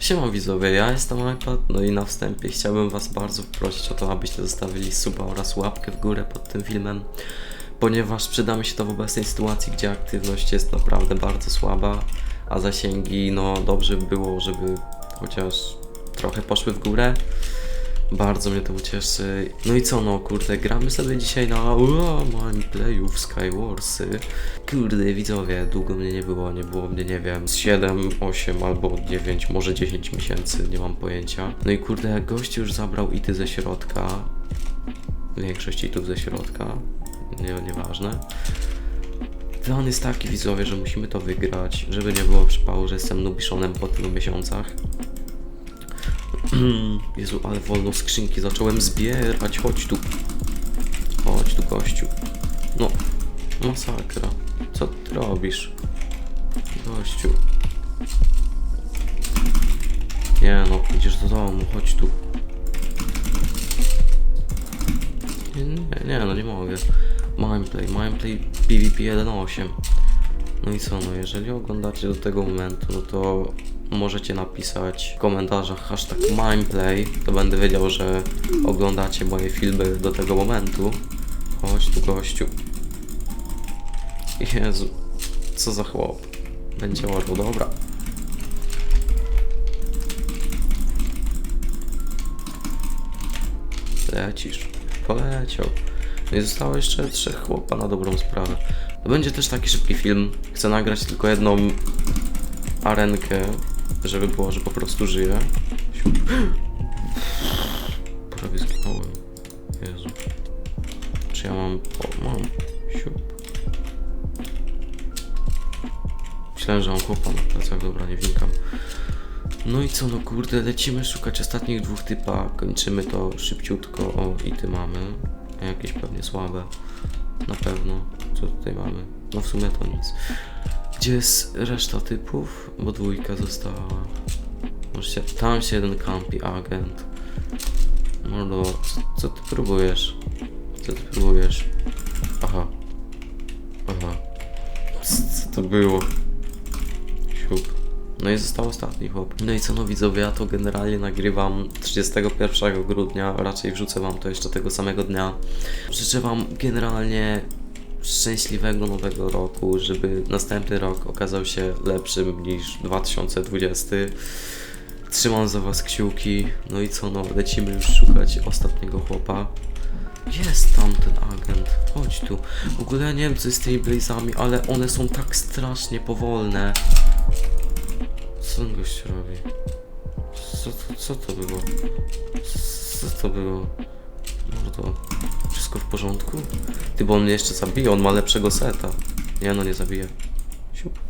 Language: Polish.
Siema widzowie, ja jestem iPad, no i na wstępie chciałbym was bardzo prosić o to, abyście zostawili suba oraz łapkę w górę pod tym filmem, ponieważ przyda mi się to w obecnej sytuacji, gdzie aktywność jest naprawdę bardzo słaba, a zasięgi, no dobrze by było, żeby chociaż trochę poszły w górę. Bardzo mnie to ucieszy. No i co no, kurde, gramy sobie dzisiaj na Ua, playu w Skywarsy. Kurde, widzowie, długo mnie nie było, nie było mnie, nie wiem, z 7, 8 albo 9, może 10 miesięcy, nie mam pojęcia. No i kurde, gość już zabrał ity ze środka. Większość itów ze środka, nie, nieważne. Plan jest taki, widzowie, że musimy to wygrać, żeby nie było przypału, że jestem nubiszonem po tylu miesiącach. Jezu, ale wolno skrzynki zacząłem zbierać. Chodź tu. Chodź tu, gościu. No, masakra. Co ty robisz? Gościu. Nie no, idziesz do domu, chodź tu. Nie, nie, no nie mogę. Mineplay, Mineplay PvP 1.8. No i co, no jeżeli oglądacie do tego momentu, no to możecie napisać w komentarzach hashtag Mineplay, to będę wiedział, że oglądacie moje filmy do tego momentu. Chodź tu gościu. Jezu, co za chłop. Będzie ładno, dobra. Lecisz. Poleciał. No i zostało jeszcze trzech chłopa na dobrą sprawę. To będzie też taki szybki film. Chcę nagrać tylko jedną arenkę, żeby było, że po prostu żyję. Prawie zginąłem. Jezu. Czy ja mam... O, mam. Siup. Myślałem, że mam chłopa na plecach, dobra, nie wnikam. No i co, no kurde, lecimy szukać ostatnich dwóch typa, kończymy to szybciutko, o i ty mamy, jakieś pewnie słabe, na pewno, co tutaj mamy, no w sumie to nic. Gdzie jest reszta typów? Bo dwójka została, może się, tam się jeden kampi, agent. Mordo, co, co ty próbujesz? Co ty próbujesz? Aha. Aha. Co, to było? Siup. No i został ostatni chłop. No i co no widzowie, ja to generalnie nagrywam 31 grudnia, raczej wrzucę wam to jeszcze tego samego dnia. Życzę wam generalnie szczęśliwego nowego roku, żeby następny rok okazał się lepszym niż 2020. Trzymam za was kciuki. No i co no, lecimy już szukać ostatniego chłopa. Jest tam ten agent. Chodź tu. W ogóle ja nie wiem co jest z tymi blazami, ale one są tak strasznie powolne. Co ten gość robi? Co co to było? Co to było? Mordo, porządku? Ty, bo on mnie jeszcze zabije, on ma lepszego seta. Nie no, nie zabije. Siup.